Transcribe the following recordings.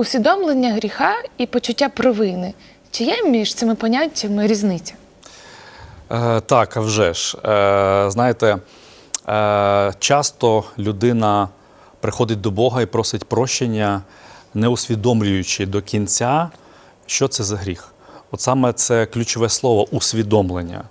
усвідомлення гріха і почуття провини. Чи є між цими поняттями різниця? Е, так, а вже ж. Е, знаєте, е, часто людина приходить до Бога і просить прощення, не усвідомлюючи до кінця, що це за гріх. От саме це ключове слово усвідомлення.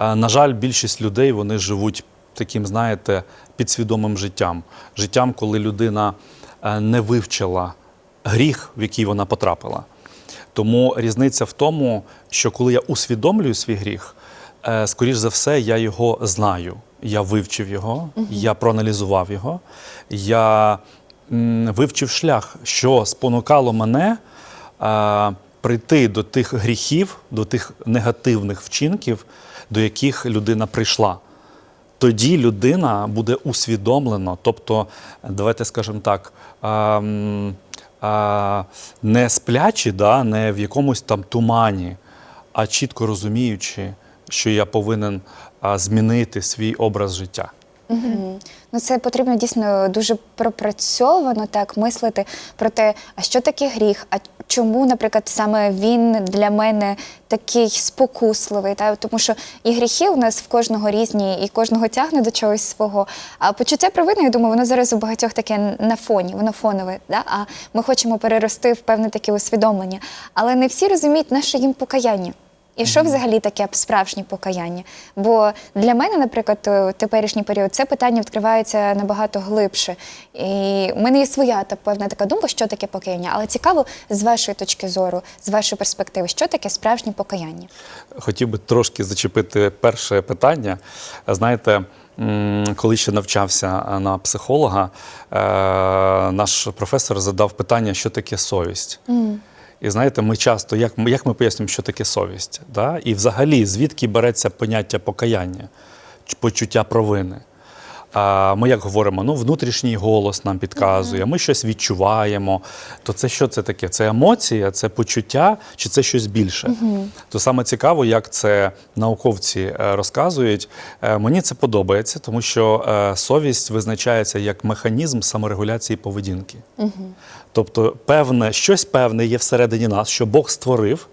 Е, на жаль, більшість людей вони живуть таким, знаєте, підсвідомим життям. Життям, коли людина е, не вивчила гріх, в який вона потрапила. Тому різниця в тому, що коли я усвідомлюю свій гріх, е, скоріш за все, я його знаю. Я вивчив його, я проаналізував його, я вивчив шлях, що спонукало мене е, прийти до тих гріхів, до тих негативних вчинків, до яких людина прийшла. Тоді людина буде усвідомлена, тобто, давайте скажемо так, а, не сплячи, да, не в якомусь там тумані, а чітко розуміючи, що я повинен змінити свій образ життя. Ну, це потрібно дійсно дуже пропрацьовано так мислити про те, а що таке гріх, а чому, наприклад, саме він для мене такий спокусливий. Та? Тому що і гріхи у нас в кожного різні, і кожного тягне до чогось свого. А почуття провини, я думаю, воно зараз у багатьох таке на фоні, воно фонове. Да? А ми хочемо перерости в певне таке усвідомлення. Але не всі розуміють наше їм покаяння. І що взагалі таке справжнє покаяння? Бо для мене, наприклад, у теперішній період це питання відкривається набагато глибше. І в мене є своя та певна така думка, що таке покаяння. Але цікаво, з вашої точки зору, з вашої перспективи, що таке справжнє покаяння? Хотів би трошки зачепити перше питання. Знаєте, коли ще навчався на психолога, е, наш професор задав питання, що таке совість. І знаєте, ми часто, як, ми- як ми пояснюємо, що таке совість? Да? І взагалі, звідки береться поняття покаяння, почуття провини? А ми як говоримо, ну внутрішній голос нам підказує, ми щось відчуваємо. То це що це таке? Це емоція, це почуття, чи це щось більше? То саме цікаво, як це науковці е, розказують. Е, Мені це подобається, тому що е, совість визначається як механізм саморегуляції поведінки. Тобто, певне, щось певне є всередині нас, що Бог створив.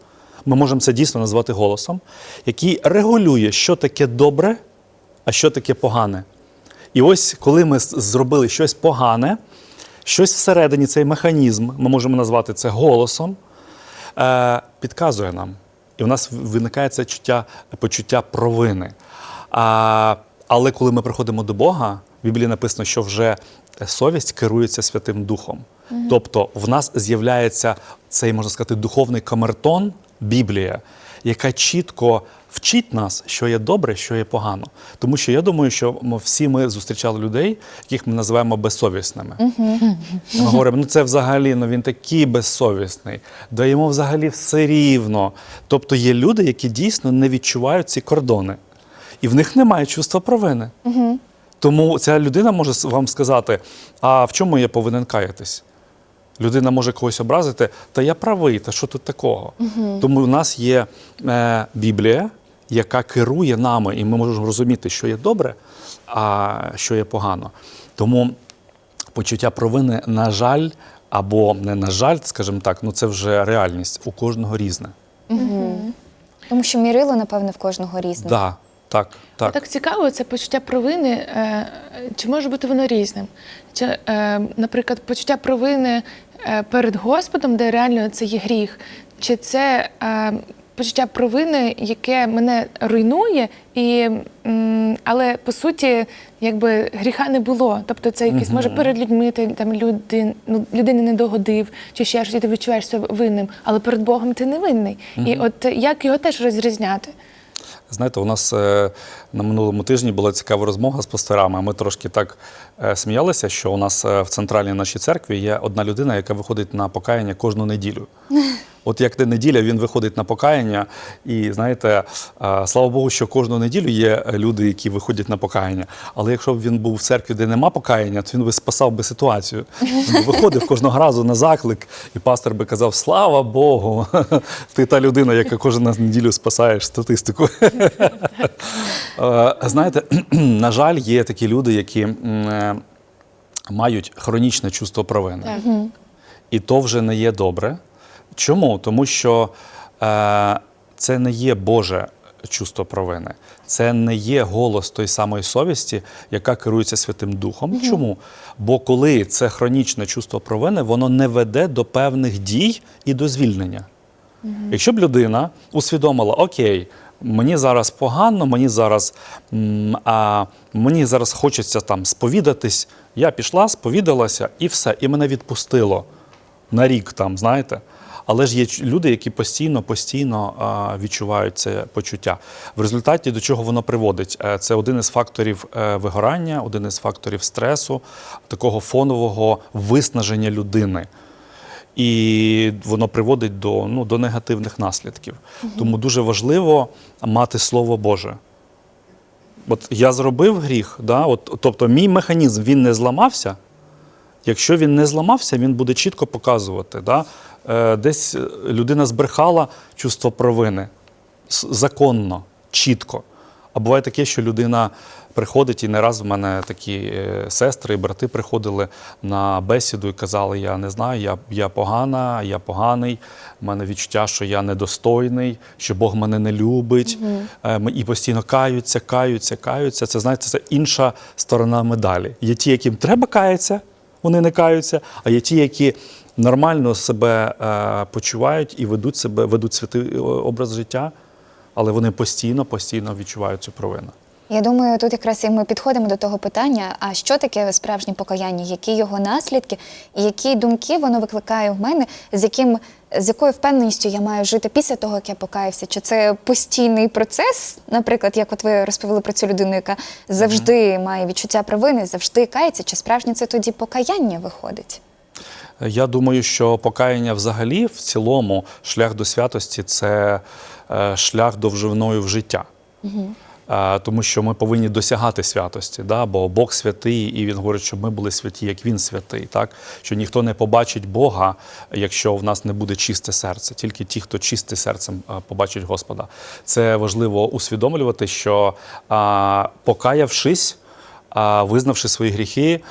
Ми можемо це дійсно назвати голосом, який регулює, що таке добре, а що таке погане. І ось коли ми зробили щось погане, щось всередині, цей механізм, ми можемо назвати це голосом, е, підказує нам. І в нас виникає це чуття, почуття провини. А, але коли ми приходимо до Бога, в Біблії написано, що вже совість керується Святим Духом. Тобто в нас з'являється цей, можна сказати, духовний камертон, Біблія, яка чітко вчить нас, що є добре, що є погано. Тому що я думаю, що ми всі ми зустрічали людей, яких ми називаємо безсовісними. Ми говоримо, ну це взагалі ну він такий безсовісний, да йому взагалі все рівно. Тобто є люди, які дійсно не відчувають ці кордони, і в них немає чувства провини. Тому ця людина може вам сказати: а в чому я повинен каятись? Людина може когось образити, та я правий, та що тут такого? Тому у нас є е, Біблія, яка керує нами, і ми можемо розуміти, що є добре, а що є погано. Тому почуття провини, на жаль, або не на жаль, скажімо так, ну це вже реальність. У кожного різне. Тому що мірило, напевне, в кожного різне. Да, так, так. Так цікаво, це почуття провини. е, Чи може бути воно різним? Чи, е, наприклад, почуття провини е, перед Господом, де реально це є гріх, чи це почуття провини, яке мене руйнує, і, але по суті, якби гріха не було. Тобто це якийсь, може, перед людьми ти там люди, ну, людини не догодив, чи ще щось, і ти відчуваєш себе винним, але перед Богом ти не винний. І от як його теж розрізняти? Знаєте, у нас е, на минулому тижні була цікава розмова з пастирами. Ми трошки так е, сміялися, що у нас е, в центральній нашій церкві є одна людина, яка виходить на покаяння кожну неділю. От як не неділя, він виходить на покаяння, і знаєте, слава Богу, що кожну неділю є люди, які виходять на покаяння. Але якщо б він був в церкві, де нема покаяння, то він би спасав би ситуацію. Він би виходив кожного разу на заклик, і пастор би казав: Слава Богу! Ти та людина, яка кожен неділю спасаєш статистику. Знаєте, на жаль, є такі люди, які е, мають хронічне чувство провини. І то вже не є добре. Чому? Тому що е, це не є Боже чувство провини, це не є голос той самої совісті, яка керується Святим Духом. Чому? Бо коли це хронічне чувство провини, воно не веде до певних дій і до звільнення. Якщо б людина усвідомила, окей, мені зараз погано, мені зараз, а, мені зараз хочеться там сповідатись, я пішла, сповідалася і все, і мене відпустило на рік там, знаєте. Але ж є люди, які постійно, постійно відчувають це почуття. В результаті до чого воно приводить? Е, Це один із факторів е, вигорання, один із факторів стресу, такого фонового виснаження людини і воно приводить до, ну, до негативних наслідків. Тому дуже важливо мати Слово Боже. От я зробив гріх, да, от, тобто мій механізм він не зламався. Якщо він не зламався, він буде чітко показувати. Да? Е, десь е, людина збрехала чувство провини законно, чітко. А буває таке, що людина приходить, і не раз в мене такі е, сестри і брати приходили на бесіду і казали: Я не знаю, я, я погана, я поганий, в мене відчуття, що я недостойний, що Бог мене не любить. Ми- І постійно каються, каються, каються. Це знаєте, це інша сторона медалі. Є ті, яким треба каятися, вони не каються, а є ті, які нормально себе е, почувають і ведуть себе, ведуть святий е, образ життя, але вони постійно, постійно відчувають цю провину. Я думаю, тут якраз і ми підходимо до того питання: а що таке справжнє покаяння, які його наслідки, і які думки воно викликає в мене, з яким з якою впевненістю я маю жити після того, як я покаявся? Чи це постійний процес, наприклад, як от ви розповіли про цю людину, яка завжди має відчуття провини, завжди кається, чи справжнє це тоді покаяння виходить? Я думаю, що покаяння взагалі в цілому шлях до святості це е, шлях довжиною в життя. Е, Тому що ми повинні досягати святості, да? бо Бог святий, і Він говорить, що ми були святі, як Він святий. Так? Що ніхто не побачить Бога, якщо в нас не буде чисте серце. Тільки ті, хто чисте серцем побачить Господа. Це важливо усвідомлювати, що покаявшись, визнавши свої гріхи,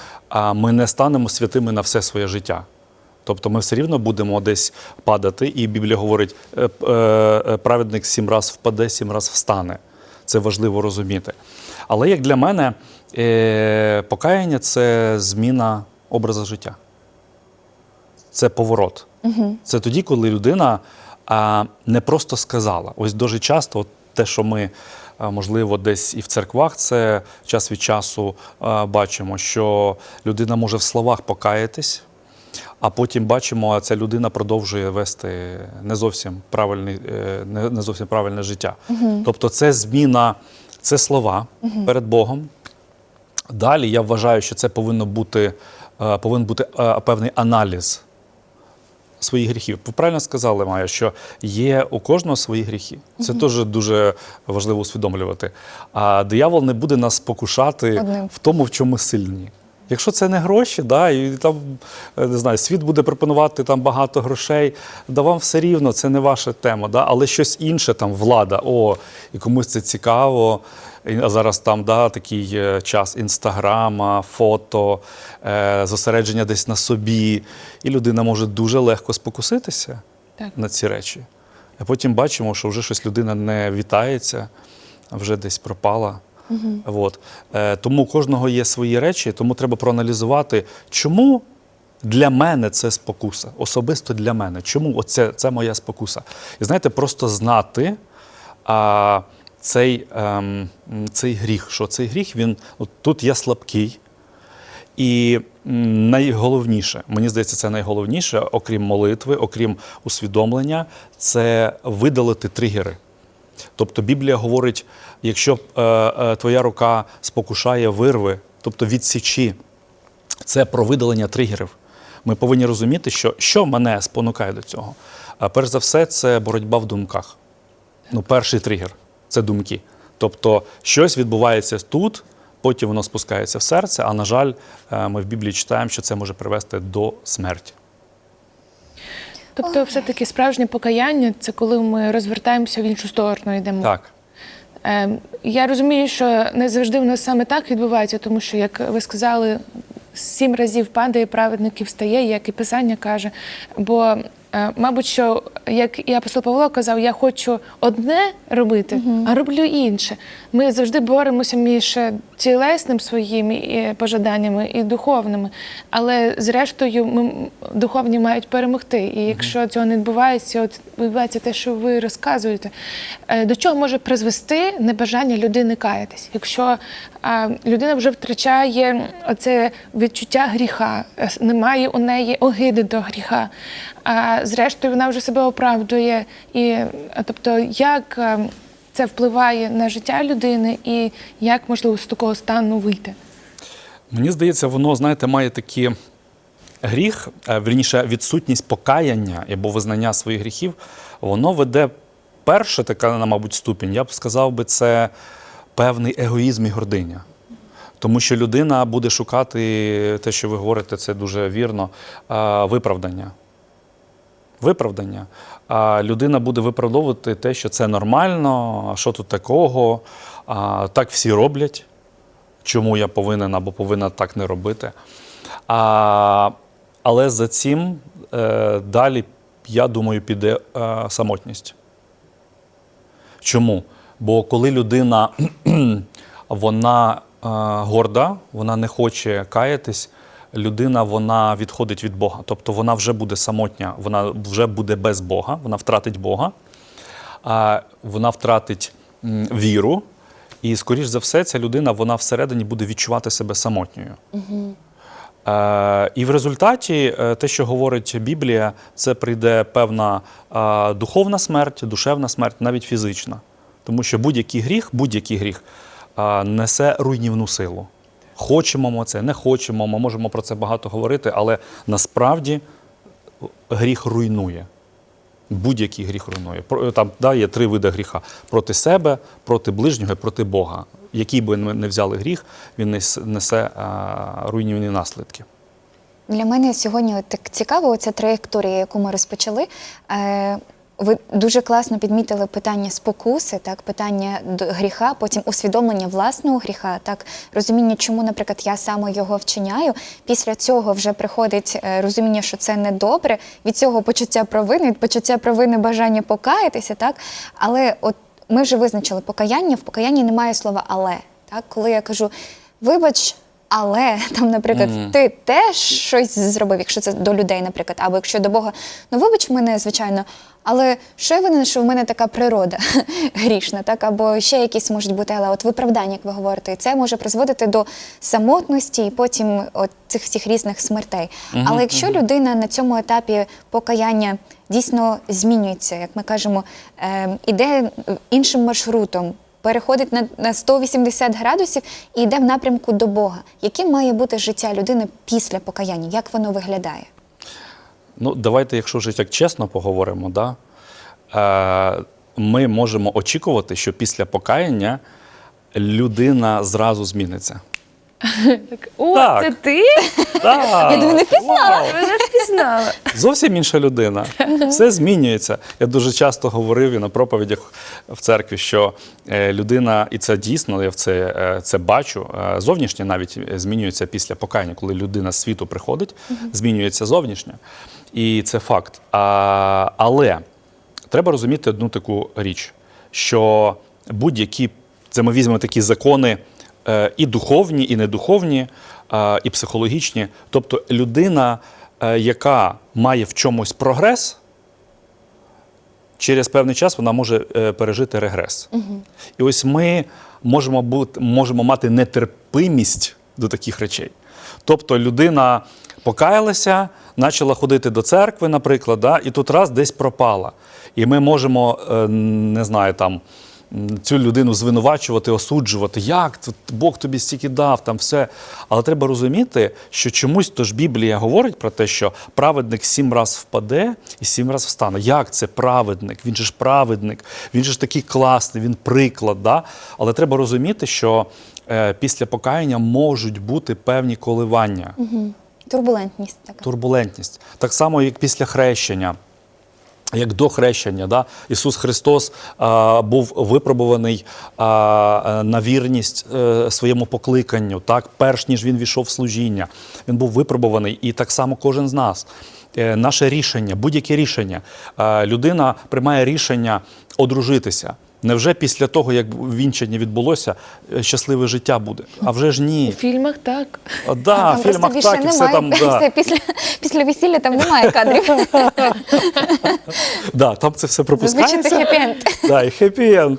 ми не станемо святими на все своє життя. Тобто ми все рівно будемо десь падати, і Біблія говорить, е, е, е, праведник сім раз впаде, сім раз встане. Це важливо розуміти. Але як для мене, е, покаяння це зміна образу життя. Це поворот. Це тоді, коли людина а, не просто сказала. Ось дуже часто от те, що ми, можливо, десь і в церквах, це час від часу а, бачимо, що людина може в словах покаятись, а потім бачимо, а ця людина продовжує вести не зовсім правильний, е, не зовсім правильне життя. Тобто, це зміна, це слова перед Богом. Далі я вважаю, що це повинно бути, е, повинен бути е, певний аналіз своїх гріхів. Ви правильно сказали, Майя, що є у кожного свої гріхи. Це теж дуже важливо усвідомлювати. А диявол не буде нас покушати Одним. в тому, в чому ми сильні. Якщо це не гроші, да, і там е, не знаю, світ буде пропонувати там багато грошей, да вам все рівно, це не ваша тема, да, але щось інше, там влада, о, і комусь це цікаво. А зараз там да, такий е, час інстаграма, фото, е, зосередження десь на собі. І людина може дуже легко спокуситися Так. на ці речі. А потім бачимо, що вже щось людина не вітається, вже десь пропала. От. Е, тому кожного є свої речі, тому треба проаналізувати, чому для мене це спокуса, особисто для мене. Чому оце, це моя спокуса? І знаєте, просто знати а, цей, ем, м, цей гріх, що цей гріх, він от тут я слабкий. І найголовніше, мені здається, це найголовніше, окрім молитви, окрім усвідомлення, це видалити тригери. Тобто Біблія говорить, якщо е, е, твоя рука спокушає вирви, тобто відсічі, це про видалення тригерів. Ми повинні розуміти, що, що мене спонукає до цього. А перш за все, це боротьба в думках. Ну, перший тригер це думки. Тобто, щось відбувається тут, потім воно спускається в серце, а на жаль, е, ми в Біблії читаємо, що це може привести до смерті. Тобто, все-таки справжнє покаяння це коли ми розвертаємося в іншу сторону, йдемо. Так. Е, я розумію, що не завжди в нас саме так відбувається, тому що, як ви сказали, сім разів падає, праведник і встає, як і Писання каже. Бо, мабуть, що як і апостол Павло казав, я хочу одне робити, а роблю інше. Ми завжди боремося між е, тілесним своїми е, пожаданнями і духовними. Але зрештою, ми духовні мають перемогти. І якщо цього не відбувається, от відбувається те, що ви розказуєте, е, до чого може призвести небажання людини каятись? Якщо а, людина вже втрачає оце відчуття гріха, е, немає у неї огиди до гріха. А зрештою, вона вже себе оправдує. І, тобто, як це впливає на життя людини, і як можливо з такого стану вийти? Мені здається, воно, знаєте, має такі гріх, вірніше, відсутність покаяння або визнання своїх гріхів, воно веде перша така, мабуть, ступінь. Я б сказав би, це певний егоїзм і гординя. Тому що людина буде шукати те, що ви говорите, це дуже вірно, виправдання. Виправдання. А людина буде виправдовувати те, що це нормально, а що тут такого, а, так всі роблять чому я повинен або повинна так не робити. А, але за цим е, далі, я думаю, піде е, самотність. Чому? Бо коли людина вона е, горда, вона не хоче каятись, людина вона відходить від Бога. Тобто вона вже буде самотня, вона вже буде без Бога, вона втратить Бога, вона втратить віру, і, скоріш за все, ця людина вона всередині буде відчувати себе самотньою. Е, і в результаті е, те, що говорить Біблія, це прийде певна духовна смерть, душевна смерть, навіть фізична. Тому що будь-який гріх, будь-який гріх несе руйнівну силу. Хочемо ми це, не хочемо, ми можемо про це багато говорити, але насправді гріх руйнує. Будь-який гріх руйнує. Там да, є три види гріха: проти себе, проти ближнього і проти Бога. Який би ми не взяли гріх, він несе а, руйнівні наслідки. Для мене сьогодні так цікаво оця траєкторія, яку ми розпочали. Е, ви дуже класно підмітили питання спокуси, так, питання гріха, потім усвідомлення власного гріха, так, розуміння, чому, наприклад, я саме його вчиняю. Після цього вже приходить е, розуміння, що це недобре, від цього почуття провини, від почуття провини бажання покаятися, так. Але от ми вже визначили покаяння, в покаянні немає слова але. Так, коли я кажу, вибач. Але там, наприклад, ти теж щось зробив, якщо це до людей, наприклад, або якщо до Бога, ну вибач мене, звичайно, але що я винен, що в мене така природа грішна, так? Або ще якісь можуть бути, але от виправдання, як ви говорите, і це може призводити до самотності і потім от цих всіх різних смертей. Але якщо людина на цьому етапі покаяння дійсно змінюється, як ми кажемо, е, іде іншим маршрутом переходить на, на 180 градусів і йде в напрямку до Бога. Яким має бути життя людини після покаяння? Як воно виглядає? Ну, давайте, якщо вже так чесно поговоримо, да? е, ми можемо очікувати, що після покаяння людина зразу зміниться. Так, О, Так. це ти? Так, Я думаю, не впізнала. вау. Мене впізнала. Зовсім інша людина. Все змінюється. Я дуже часто говорив і на проповідях в церкві, що е, людина, і це дійсно, я в це, е, це бачу. е, Зовнішнє навіть змінюється після покаяння, коли людина з світу приходить, змінюється зовнішнє. І це факт. А, але треба розуміти одну таку річ, що будь-які, це ми візьмемо такі закони і духовні, і недуховні, е, і психологічні. Тобто людина, е, яка має в чомусь прогрес, через певний час вона може е, пережити регрес. І ось ми можемо, бути, можемо мати нетерпимість до таких речей. Тобто людина покаялася, почала ходити до церкви, наприклад, да, і тут раз десь пропала. І ми можемо, е, не знаю, там. Цю людину звинувачувати, осуджувати, як Бог тобі стільки дав, там все. Але треба розуміти, що чомусь то ж Біблія говорить про те, що праведник сім раз впаде і сім раз встане. Як це праведник? Він же ж праведник, він же ж такий класний, він приклад. Да? Але треба розуміти, що е, після покаяння можуть бути певні коливання Турбулентність така. турбулентність. Так само, як після хрещення. Як до хрещення, да? Ісус Христос а, був випробуваний а, е, на вірність а, своєму покликанню, так, перш ніж він війшов в служіння. Він був випробуваний, і так само кожен з нас. Е, наше рішення, будь-яке рішення. Е, людина приймає рішення одружитися. Невже після того, як вінчання відбулося, е, щасливе життя буде? А вже ж У ні. фільмах так. А, да, Там в фільмах більше так, і все там. Да. Все, після, після весілля там немає кадрів. Да, там це все пропускається. це хеппі-енд. Да, і хеппі-енд.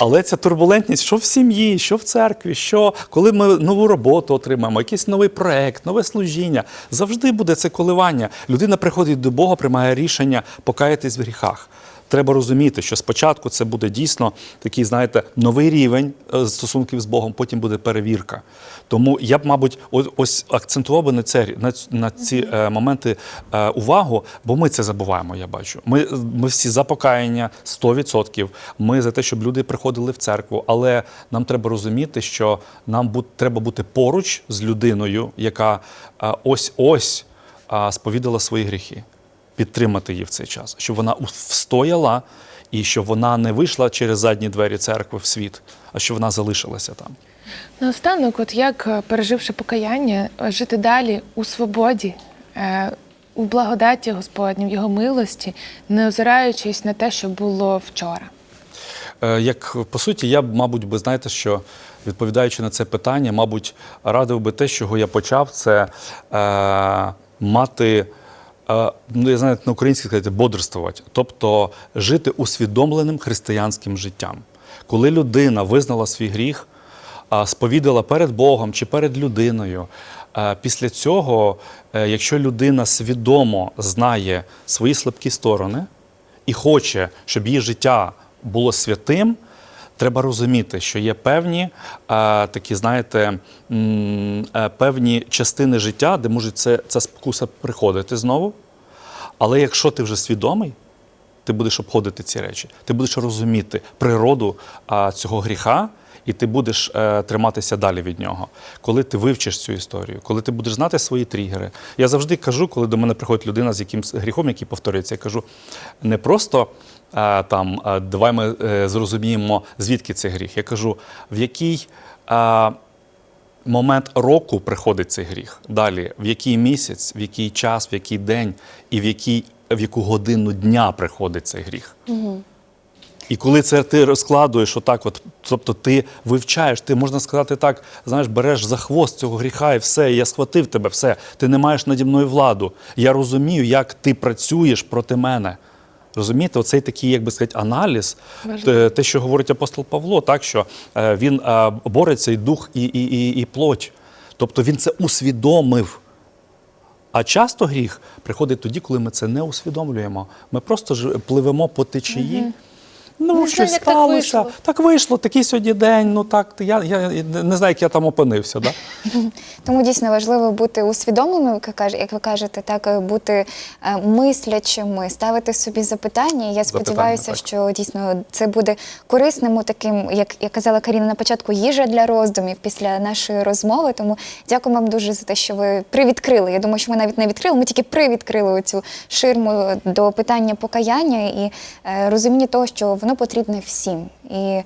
Але ця турбулентність, що в сім'ї, що в церкві, що коли ми нову роботу отримаємо, якийсь новий проект, нове служіння, завжди буде це коливання. Людина приходить до Бога, приймає рішення покаятись в гріхах. Треба розуміти, що спочатку це буде дійсно такий, знаєте, новий рівень е, стосунків з Богом, потім буде перевірка. Тому я б, мабуть, ось акцентував би на, це, на, ці е, моменти е, увагу, бо ми це забуваємо, я бачу. Ми, ми всі за покаяння 100%. Ми за те, щоб люди приходили в церкву, але нам треба розуміти, що нам бу- треба бути поруч з людиною, яка е, ось-ось е, сповідала свої гріхи підтримати її в цей час, щоб вона встояла і щоб вона не вийшла через задні двері церкви в світ, а щоб вона залишилася там. Наостанок, от як е, переживши покаяння, е, жити далі у свободі, е, у благодаті Господній, в його милості, не озираючись на те, що було вчора. Як по суті, я б, мабуть, би знаєте, що відповідаючи на це питання, мабуть, радив би те, з чого я почав, це е, мати. Ну, я знаю, на українській сказати, бодрствувати, тобто жити усвідомленим християнським життям. Коли людина визнала свій гріх, сповідала перед Богом чи перед людиною. Після цього, е, якщо людина свідомо знає свої слабкі сторони і хоче, щоб її життя було святим, треба розуміти, що є певні е, такі, знаєте, е, певні частини життя, де може це, ця спокуса приходити знову. Але якщо ти вже свідомий, ти будеш обходити ці речі, ти будеш розуміти природу цього гріха, і ти будеш е, триматися далі від нього. Коли ти вивчиш цю історію, коли ти будеш знати свої тригери. Я завжди кажу, коли до мене приходить людина з якимсь гріхом, який повторюється, я кажу, не просто там е, давай ми е, зрозуміємо, звідки цей гріх. Я кажу, в який. е, момент року приходить цей гріх. Далі, в який місяць, в який час, в який день і в, який, в яку годину дня приходить цей гріх. І коли це ти розкладуєш отак, от, тобто ти вивчаєш, ти можна сказати так, знаєш, береш за хвост цього гріха і все, і я схватив тебе, все, ти не маєш наді мною владу. Я розумію, як ти працюєш проти мене. Розумієте, оцей такий, як би сказати, аналіз, Важливо. те, те, що говорить апостол Павло, так що е, він е, бореться і дух, і, і, і, і плоть. Тобто він це усвідомив. А часто гріх приходить тоді, коли ми це не усвідомлюємо. Ми просто ж пливемо по течії. Ну, знаю, як так сталося. вийшло. Так вийшло, такий сьогодні день. Ну так, я, я не знаю, як я там опинився. Да? Тому дійсно важливо бути усвідомленими, як ви каже- як ви кажете, так е, бути е, мислячими, ставити собі запитання. Я сподіваюся, так. що дійсно це буде корисним таким, як я казала Каріна на початку, їжа для роздумів після нашої розмови. Тому дякую вам дуже за те, що ви привідкрили. Я думаю, що ми навіть не відкрили. Ми тільки привідкрили цю ширму до питання покаяння і е, розуміння того, що воно потрібне всім. І е,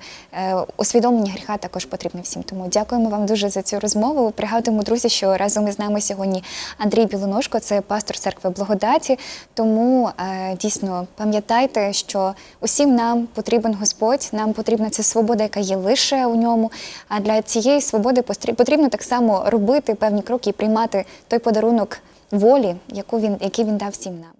усвідомлення гріха також потрібне всім. Тому дякуємо вам дуже за цю розмову. Пригадуємо, друзі, що разом із нами сьогодні Андрій Білоножко, це пастор церкви Благодаті. Тому е, дійсно пам'ятайте, що усім нам потрібен Господь, нам потрібна ця свобода, яка є лише у ньому. А для цієї свободи потрібно так само робити певні кроки і приймати той подарунок волі, яку він, який він дав всім нам.